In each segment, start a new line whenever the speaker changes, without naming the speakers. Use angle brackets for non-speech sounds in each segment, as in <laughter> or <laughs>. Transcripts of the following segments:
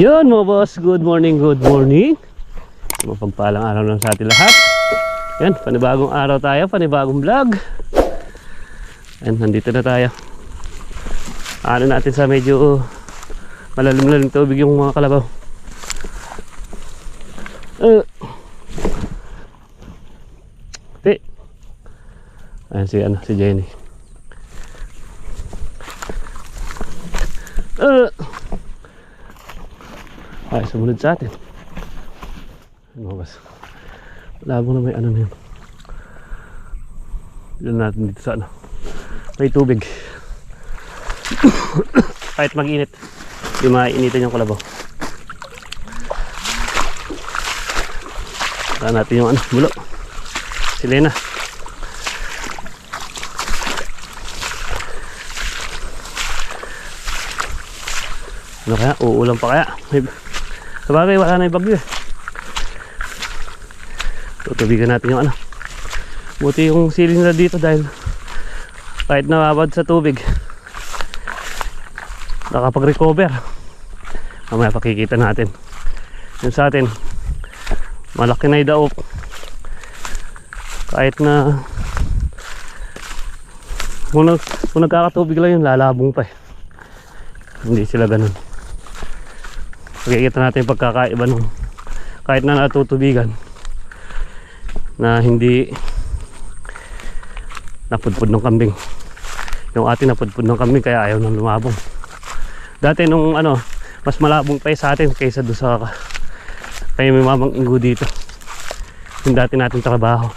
Yun mga boss, good morning, good morning. Mapagpalang araw lang sa atin lahat. Yan, panibagong araw tayo, panibagong vlog. Yan, nandito na tayo. Ano natin sa medyo malalim-lalim tubig yung mga kalabaw. Uh. Ti. Ayan si, ano, si Jenny. Uh. Ay, sumunod sa atin. Ano ba? Labo na may ano na yun. Ilan natin dito sa ano. May tubig. <coughs> Kahit mag-init. Yung mainitan yung kalabaw. Saan natin yung ano, bulo. Si Lena. Ano kaya? Uulan pa kaya? May, sabagay, wala na yung bagyo eh. Tutubigan natin yung ano. Buti yung ceiling na dito dahil kahit nababad sa tubig nakapag-recover. Mamaya pakikita natin. Yung sa atin, malaki na yung daop. Kahit na kung, nag, kung nagkakatubig lang yun, lalabong pa eh. Hindi sila ganun. Pakikita natin yung pagkakaiba nung kahit na natutubigan na hindi napudpud ng kambing. Yung atin napudpud ng kambing kaya ayaw nang lumabong. Dati nung ano, mas malabong pa sa atin kaysa doon sa kaya may mamang inggo dito. Yung dati natin trabaho.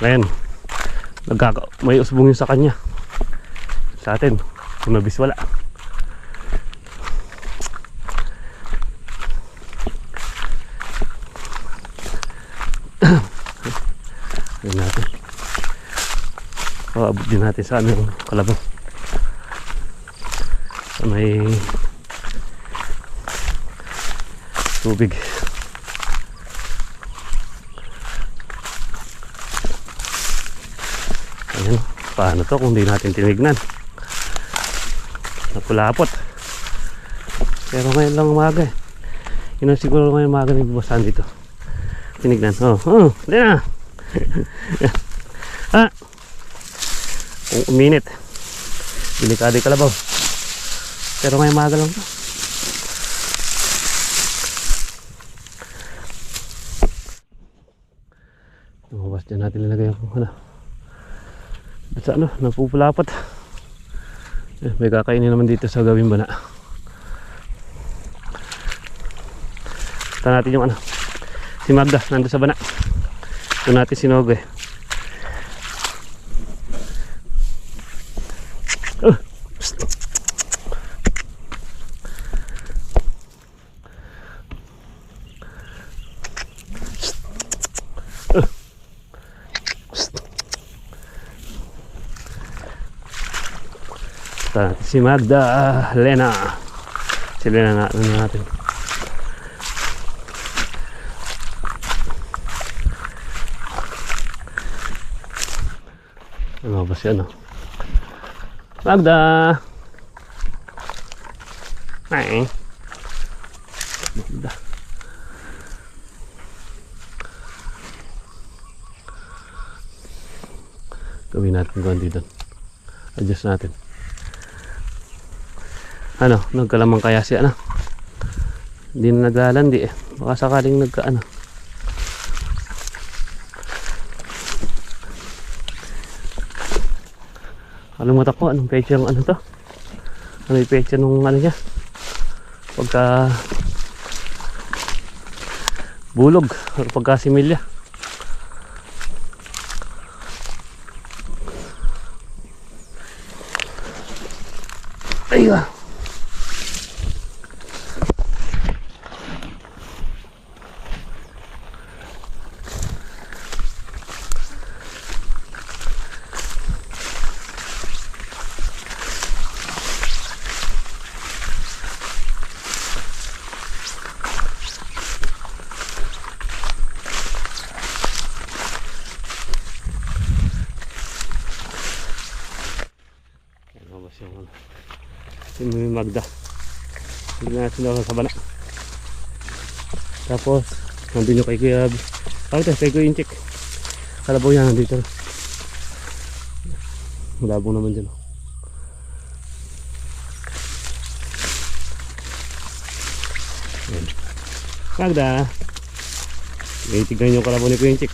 Ngayon, nagkaka may usbong yun sa kanya. Sa atin, kumabis wala. Ayun natin. O, abot din natin sa ano kalabaw. Sa may tubig. Ayan. Paano to kung di natin tinignan? Napulapot. Pero ngayon lang umaga eh. Yun siguro ngayon umaga ng bubasan dito. Tinignan. Oh, oh, na. <laughs> uminit. Delikado yung kalabaw. Pero ngayon umaga lang to. Lumabas dyan natin nilagay yung ano. At sa ano, napupulapat. Eh, may kakainin naman dito sa gawin bana. Ito natin yung ano. Si Magda, nando sa bana. Ito natin sinog eh. Natin si Magda Lena. Si Lena na ano natin. Ano ba siya no? Magda! Ay. Magda. Gawin natin kung dito. Adjust natin. Ano, nagkalamang kaya si ano? Hindi na naglalandi eh. Baka sakaling nagka ano. Kalimutan ko anong pecha yung ano to. Ano yung pecha nung ano niya. Pagka bulog or pagka similya. Siya? Si Mimi Magda. Hindi natin ako sa bana. Tapos, nandun yung kay Kuya... Bakit eh, kay Kuya Inchik. Kalabaw yan, nandito. Malabong naman dyan. oh. Magda. Tignan yung kalabaw ni Kuya Inchik.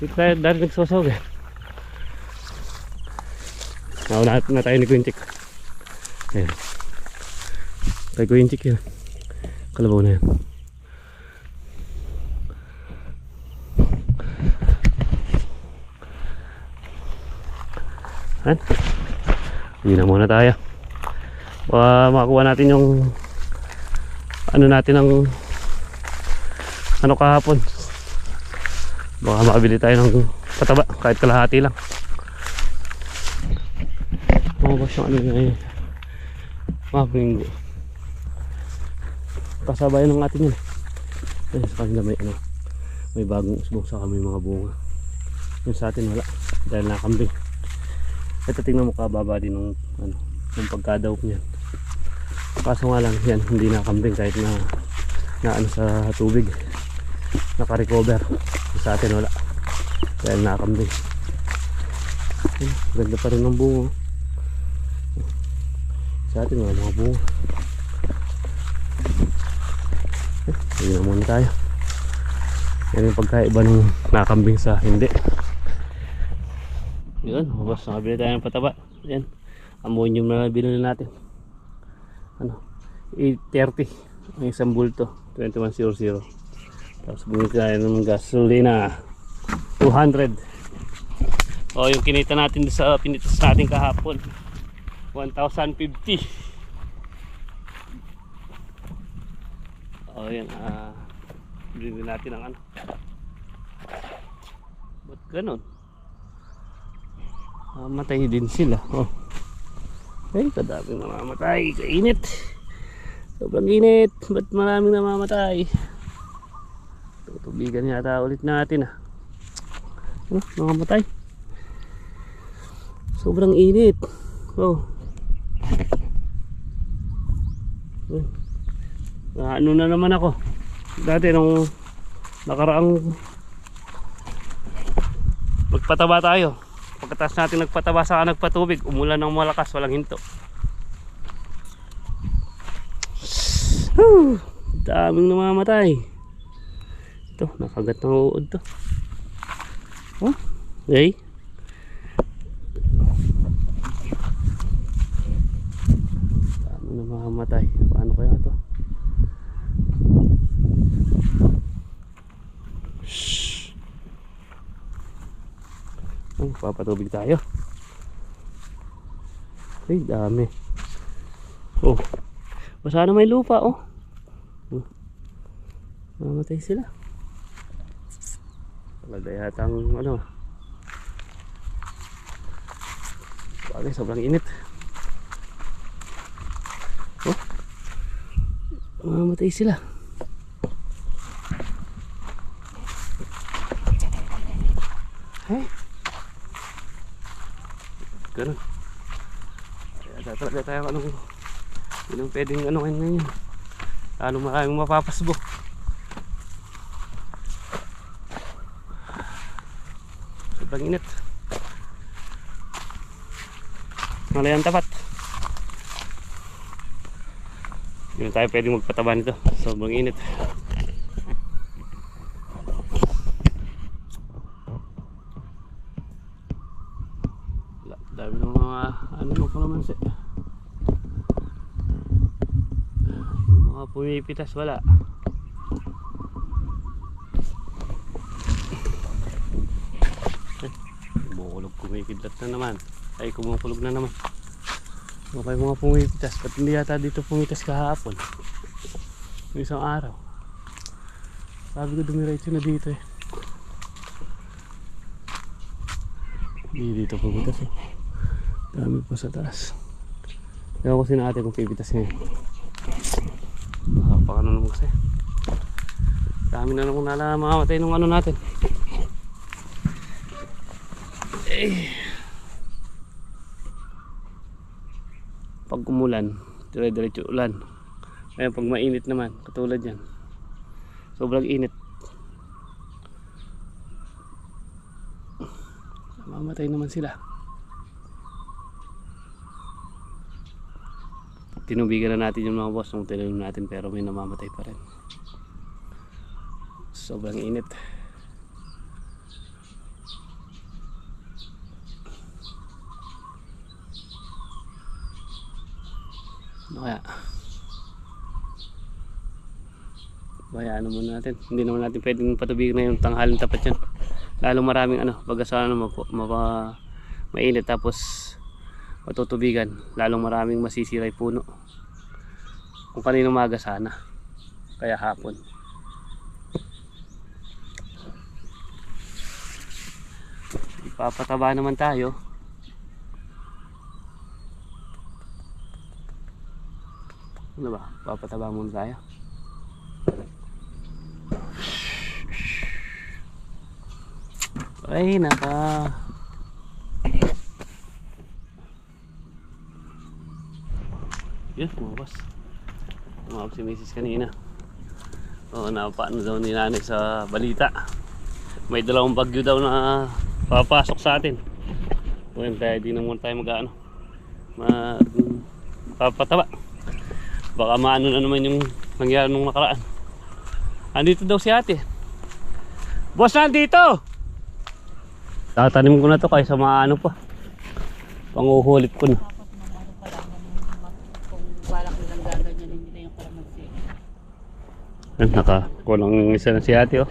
Dito tayo, dahil nagsosog eh. Nauna na tayo ni Inchik. Ayan. Kay Inchik yun. Kalabaw na yan. Ayan. Hindi na muna tayo. Baka makakuha natin yung ano natin ng ano kahapon. Baka makabili tayo ng pataba kahit kalahati lang. Lumabas yung ano nga yun. Mga linggo. Kasabayan ng atin yun. Ayun, sa kanila may ano. May bagong usbong sa kami mga bunga. Yung sa atin wala. Dahil nakambing. Ito tingnan mo kababa din ng ano, ng pagkadaw niyan. Kaso nga lang yan, hindi nakambing kahit na na ano sa tubig. Naka-recover. Sa atin wala. Dahil nakambing. Ganda pa rin ng bunga. Sa atin wala mga bunga. Eh, Hindi na muna tayo. Yan yung pagkaiba ng nakambing sa hindi. Yun, mabas nakabili tayo ng pataba. Yan. Ammonium na binili natin. Ano? 830. Ang isang bulto. 2100. Tapos bumili tayo ng gasolina. 200. O yung kinita natin sa pinitas natin kahapon. 1,050. O yan. Ah, bilhin natin ang ano. Ba't ganun? Mamatay din sila. Oh. Ay, kadaming namamatay. Kainit. Sobrang init. Ba't maraming namamatay? Tutubigan yata ulit natin ah. Ano, namamatay. Sobrang init. Oh. Na, ano na naman ako. Dati nung nakaraang magpataba tayo. Pagkatapos natin nagpataba sa nagpatubig, umulan ng malakas, walang hinto. Whew, daming namamatay. Ito, nakagat ng uod to. Oh, okay. Daming namamatay. Paano kaya to? Shhh. Papatubig tayo. Ay, dami. Oh. Basa na may lupa. Oh. Mamatay sila. Talaga yata ang ano. Bagay, sobrang init. Mamatay sila. Hey. Ganun. Tatalaga tayo anong yun ang pwedeng ano ngayon ngayon. Lalo maraming mapapasbo. Sobrang init. Malayan tapat. Hindi tayo pwedeng magpataba nito. Sobrang init. Dami ng mga ano mo pa naman siya. Mga pumipitas wala. Eh, Kumukulog kumikidlat na naman. Ay kumukulog na naman. Okay mga pumipitas. Ba't hindi yata dito pumitas kahapon? Yung isang araw. Sabi ko dumiretso na dito eh. Hindi dito pumitas eh. Dami pa sa taas. Ewan ko sino ate kung pipitas ngayon. Nakapakano naman kasi. Dami na naman nala makamatay nung ano natin. Eh. Pag umulan, dire-diretso ulan. Ngayon pag mainit naman, katulad yan. Sobrang init. Mamatay naman sila. Tinubigan na natin yung mga boss nung tinanim natin pero may namamatay pa rin. Sobrang init. Ano kaya? Ano muna natin. Hindi naman natin pwedeng patubigan na yung tanghaling tapat yan. Lalo maraming ano, baga sa ano, mapa, mainit tapos matutubigan. Lalong maraming masisira yung puno. Kung kanino maga sana. Kaya hapon. Ipapataba naman tayo. Ano ba? Papataba muna tayo. Ay, naka. Yun, lumabas. Tumawag si Mrs. kanina. Oo, napaano daw ni nanay sa balita. May dalawang bagyo daw na papasok sa atin. Ngayon tayo, di na tayo mag-ano. Ma papataba. Baka maano na naman yung nangyari nung nakaraan. Andito daw si ate. Boss, nandito! Tatanim ko na to kaysa maano pa. Panguhulip ko na. Yan, naka kulang isa na si ate oh.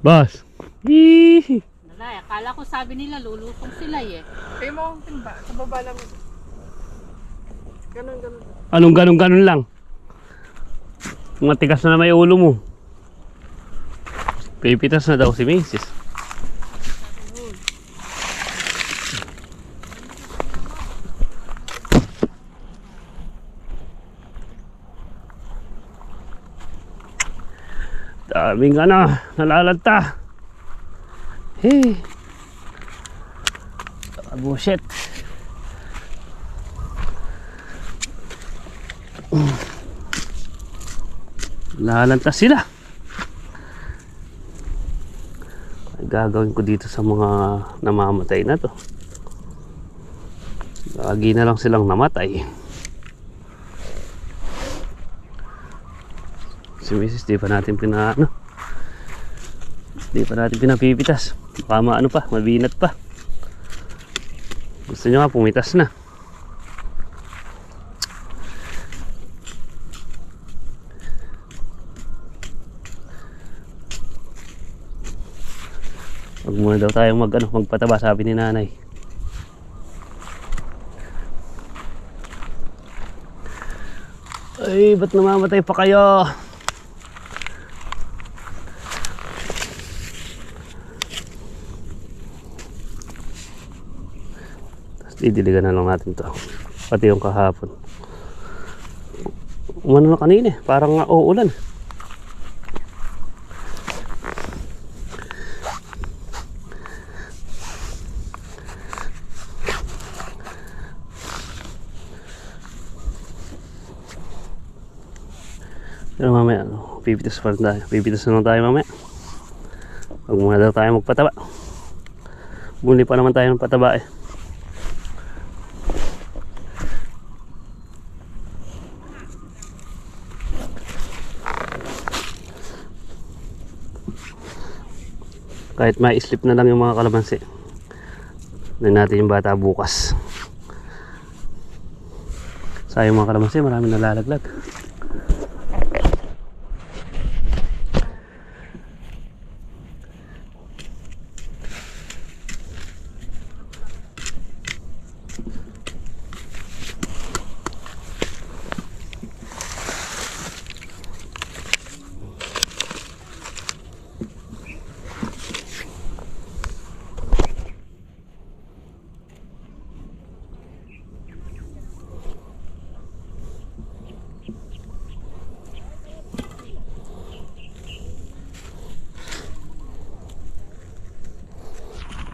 Boss! Hihi!
Nalay, akala ko sabi nila lulutong sila eh.
Kaya mo akong timba, sa baba lang. Ganun, ganun.
Anong ganun ganun lang? Matigas na na may ulo mo. Pipitas na daw si Macy's. Daming ano, nalalanta. Hey. Ah, bullshit. Lalanta sila. Gagawin ko dito sa mga namamatay na to. Lagi na lang silang namatay. Si Mrs. di pa natin pina ano, di pa natin pinapipitas. Baka maano pa, mabinat pa. Gusto nyo nga pumitas na. Muna daw tayong mag, ano, magpataba sabi ni nanay. Ay, ba't namamatay pa kayo? Didiligan na lang natin to. Pati yung kahapon. Umano na kanina eh. Parang uulan. Pero mamaya, pipitas pa rin tayo. Pipitas na lang tayo mamaya. Huwag muna daw tayo magpataba. Bumili pa naman tayo ng pataba eh. Kahit may slip na lang yung mga kalamansi. Hindi natin yung bata bukas. Sayang mga kalamansi, marami nalalaglag.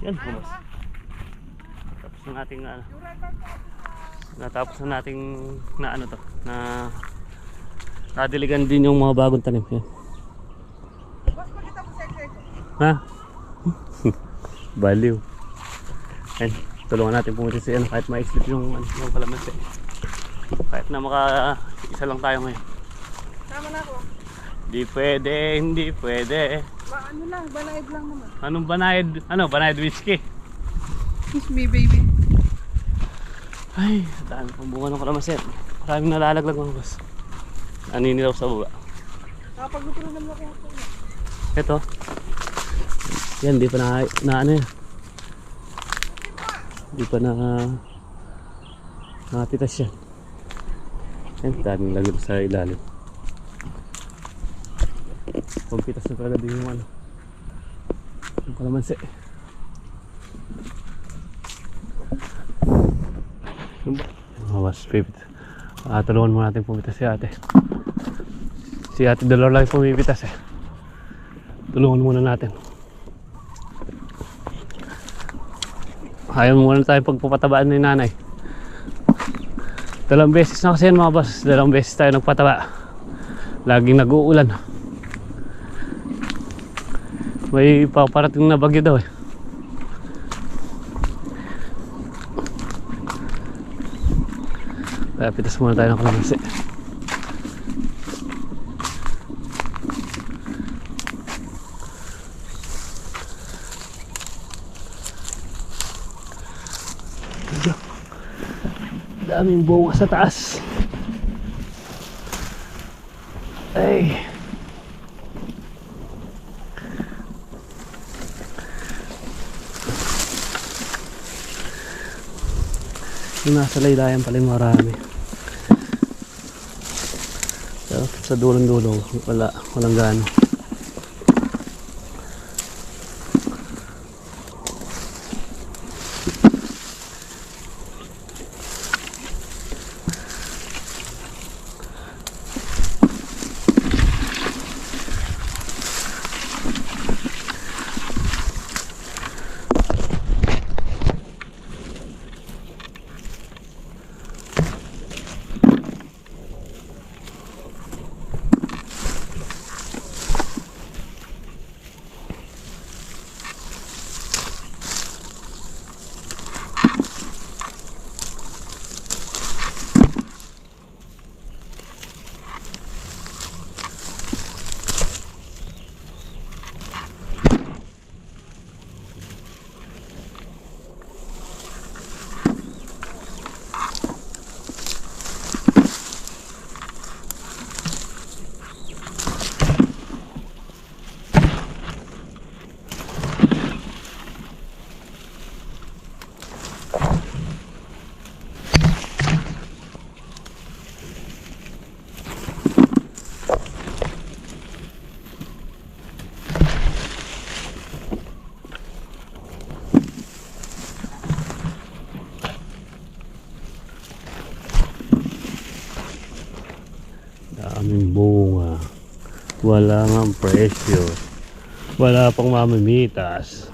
Yan, bumas. Tapos ng ating ano, Natapos na nating na ano to, na nadiligan din yung mga bagong tanim. Yan.
Sa.
Ha? <laughs> Baliw. Ayun, tulungan natin pumunta si ano, kahit ma-slip yung, ano, yung kalamansi. Kahit na maka isa lang tayo ngayon.
Tama na ako.
Hindi pwede, hindi pwede.
Ba, ano lang, balaid lang naman.
Anong banayad, ano, banayad whiskey?
Kiss me, baby.
Ay, dami pang bunga ng kalamansi. Maraming nalalaglag mga boss. Naninilaw sa baba.
Nakapagluto na naman ako.
Ito. Yan, di pa na, na ano yan. Di pa na nakapitas yan. Yan, daming lagyan sa ilalim. Pagpitas na talaga din yung ano. Yung kalamansi. Mas pipit. Ah, tulungan mo natin pumitas si ate. Si ate Dolor lang pumipitas eh. Tulungan muna natin. Ayaw muna tayo pagpapatabaan ni nanay. Dalawang beses na kasi yan mga boss. Dalawang beses tayo nagpataba. Laging nag-uulan. May paparating na bagyo daw eh. Kaya pitas muna tayo ng kalamansi. daming bunga sa taas ay nasa laylayan pala marami. Pero sa dulong dulo wala. Walang gano daming bunga wala nga presyo. Wala pang mamimitas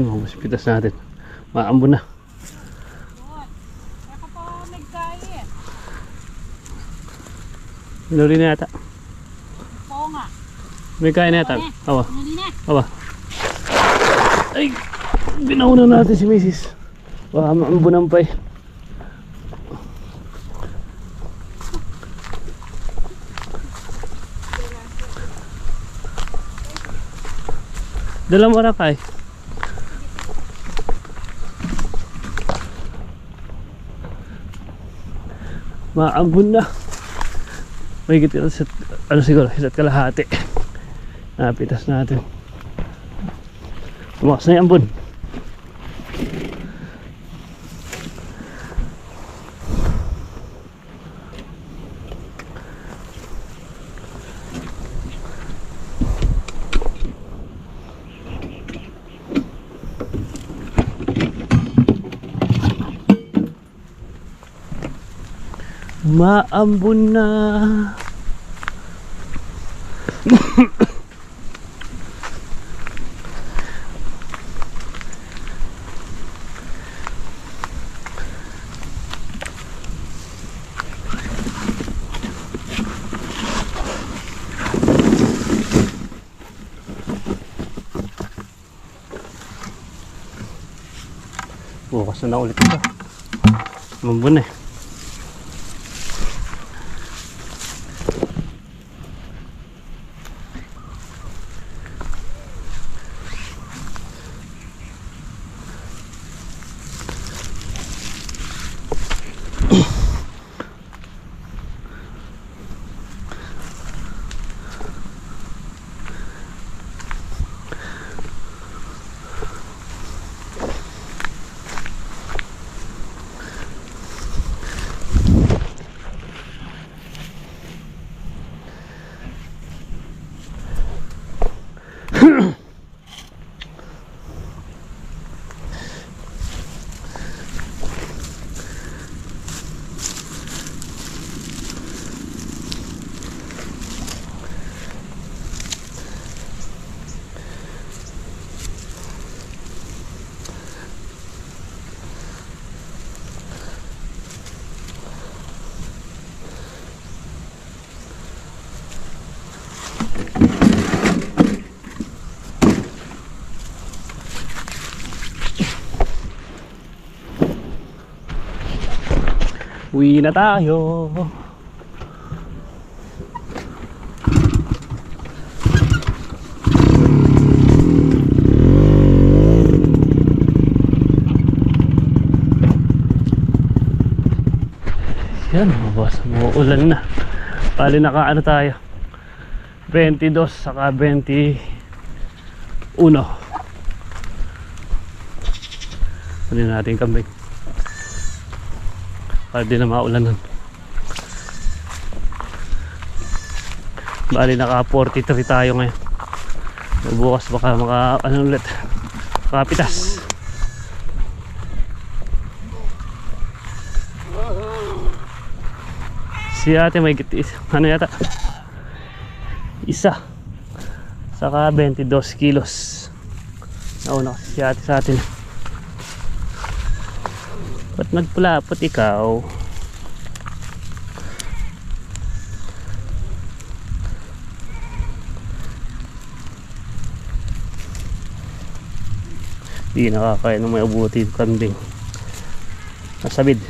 Ayan mga boss, pitas natin. Maambo na. Lori na yata.
Oo nga.
May kain na yata. Awa, awa. Ay, binauna natin si Mrs. Baka maambunan pa eh. Dala mo rakay. Maambun na. May kita sa, ano siguro, isa't kalahati. Napitas natin. Tumakas na yung ambon. Maambun na. Bukas na ulit ito. Mambun eh. Uwi na tayo. Yan mga boss, muulan na. Pali naka ano tayo. 22 saka 21. Kunin natin kambing para di na maulan nun. Bali naka 43 tayo ngayon. Bukas baka maka ano ulit. Kapitas. Si ate may gitis. Ano yata? Isa. Saka 22 kilos. Nauna kasi si ate sa atin. Ba't nagpulapot ikaw? Di nakakaya nung may abuti kambing. Nasabid.